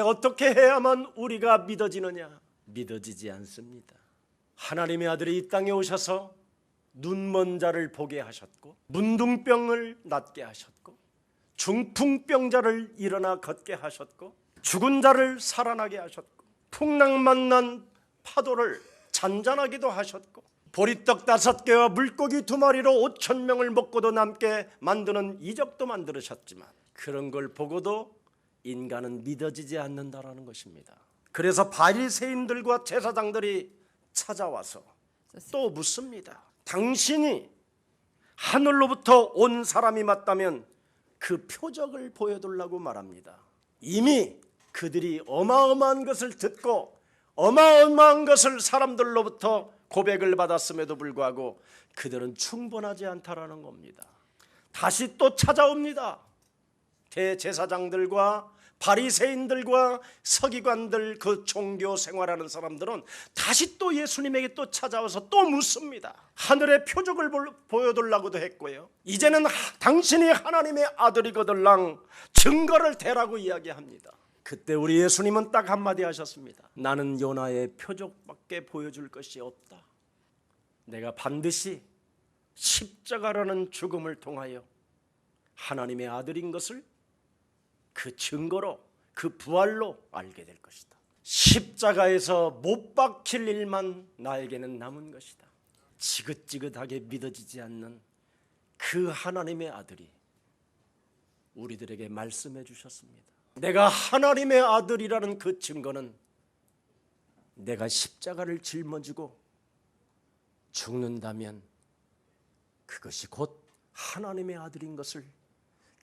어떻게 해야만 우리가 믿어지느냐? 믿어지지 않습니다. 하나님의 아들이 이 땅에 오셔서 눈먼 자를 보게 하셨고 문둥병을 낫게 하셨고 중풍병자를 일어나 걷게 하셨고 죽은 자를 살아나게 하셨고 풍랑 만 난 파도를 잔잔하기도 하셨고 보리떡 다섯 개와 물고기 두 마리로 오천 명을 먹고도 남게 만드는 이적도 만들으셨지만 그런 걸 보고도 인간은 믿어지지 않는다라는 것입니다. 그래서 바리새인들과 제사장들이 찾아와서 또 묻습니다. 당신이 하늘로부터 온 사람이 맞다면 그 표적을 보여달라고 말합니다. 이미 그들이 어마어마한 것을 듣고 어마어마한 것을 사람들로부터 고백을 받았음에도 불구하고 그들은 충분하지 않다라는 겁니다. 다시 또 찾아옵니다. 대제사장들과 바리새인들과 서기관들 그 종교 생활하는 사람들은 다시 또 예수님에게 또 찾아와서 또 묻습니다. 하늘의 표적을 볼- 보여달라고도 했고요. 이제는 하- 당신이 하나님의 아들이거들랑 증거를 대라고 이야기합니다. 그때 우리 예수님은 딱 한마디 하셨습니다. 나는 요나의 표적밖에 보여줄 것이 없다. 내가 반드시 십자가라는 죽음을 통하여 하나님의 아들인 것을 그 증거로 그 부활로 알게 될 것이다. 십자가에서 못 박힐 일만 나에게는 남은 것이다. 지긋지긋하게 믿어지지 않는 그 하나님의 아들이 우리들에게 말씀해 주셨습니다. 내가 하나님의 아들이라는 그 증거는 내가 십자가를 짊어지고 죽는다면 그것이 곧 하나님의 아들인 것을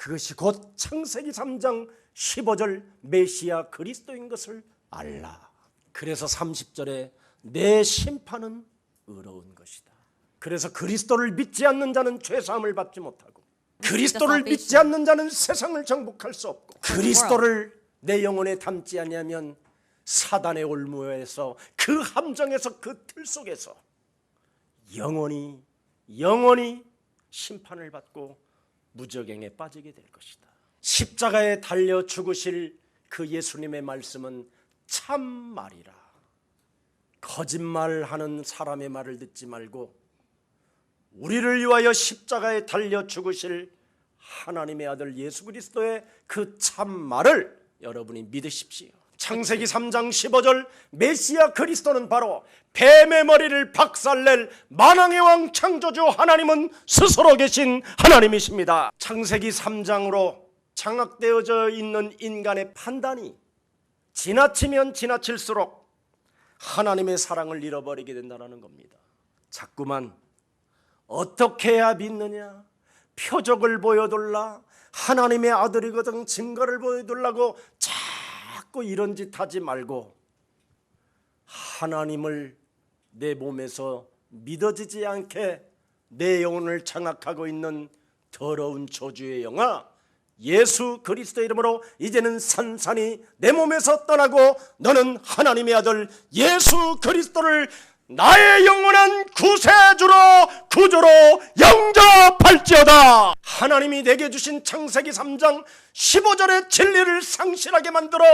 그것이 곧 창세기 3장 15절 메시아 그리스도인 것을 알라. 그래서 30절에 내 심판은 의로운 것이다. 그래서 그리스도를 믿지 않는 자는 죄 사함을 받지 못하고 그리스도를 믿지 않는 자는 세상을 정복할 수 없고 그리스도를 내 영혼에 담지 아니하면 사단의 올무에서 그 함정에서 그 틀 속에서 영원히 영원히 심판을 받고 무적행에 빠지게 될 것이다. 십자가에 달려 죽으실 그 예수님의 말씀은 참 말이라. 거짓말하는 사람의 말을 듣지 말고 우리를 위하여 십자가에 달려 죽으실 하나님의 아들 예수 그리스도의 그 참 말을 여러분이 믿으십시오. 창세기 3장 15절 메시아 그리스도는 바로 뱀의 머리를 박살낼 만왕의 왕 창조주 하나님은 스스로 계신 하나님이십니다. 창세기 3장으로 장악되어져 있는 인간의 판단이 지나치면 지나칠수록 하나님의 사랑을 잃어버리게 된다는 겁니다. 자꾸만 어떻게 해야 믿느냐? 표적을 보여달라. 하나님의 아들이거든 증거를 보여달라고 자 꾸 이런 짓 하지 말고 하나님을 내 몸에서 믿어지지 않게 내 영혼을 장악하고 있는 더러운 저주의 영아 예수 그리스도 이름으로 이제는 산산이 내 몸에서 떠나고 너는 하나님의 아들 예수 그리스도를 나의 영원한 구세주로 구주로 영접할지어다. 하나님이 내게 주신 창세기 3장 15절의 진리를 상실하게 만들어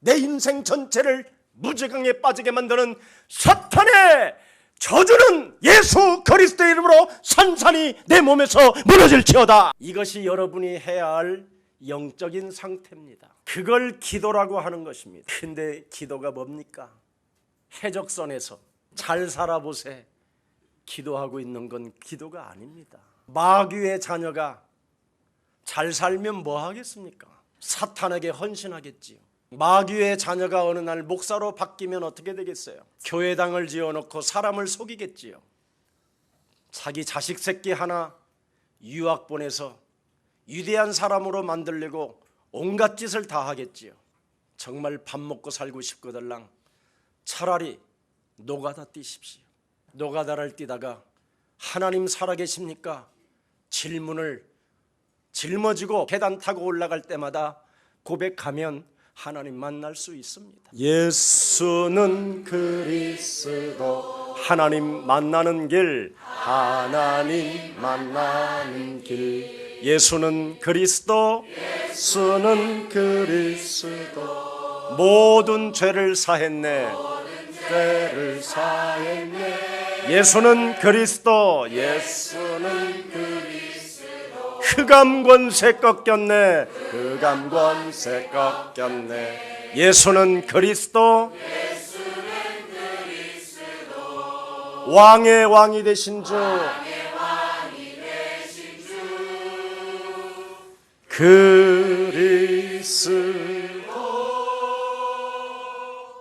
내 인생 전체를 무지강에 빠지게 만드는 사탄의 저주는 예수 그리스도의 이름으로 산산이 내 몸에서 무너질지어다. 이것이 여러분이 해야 할 영적인 상태입니다. 그걸 기도라고 하는 것입니다. 근데 기도가 뭡니까? 해적선에서 잘 살아보세. 기도하고 있는 건 기도가 아닙니다. 마귀의 자녀가 잘 살면 뭐 하겠습니까? 사탄에게 헌신하겠지요. 마귀의 자녀가 어느 날 목사로 바뀌면 어떻게 되겠어요? 교회당을 지어놓고 사람을 속이겠지요. 자기 자식 새끼 하나 유학 보내서 위대한 사람으로 만들려고 온갖 짓을 다 하겠지요. 정말 밥 먹고 살고 싶거들랑 차라리 노가다 뛰십시오. 노가다를 뛰다가 하나님 살아계십니까? 질문을 짊어지고 계단 타고 올라갈 때마다 고백하면 하나님 만날 수 있습니다. 예수는 그리스도 하나님 만나는 길 하나님 만나는 길. 예수는 그리스도 예수는 그리스도. 모든 죄를 사했네. 죄를 사했네. 예수는 그리스도 예수는 흑암 권세 꺾였네. 흑암 권세 꺾였네. 예수는 그리스도 왕의 왕이 되신 주. 그리스도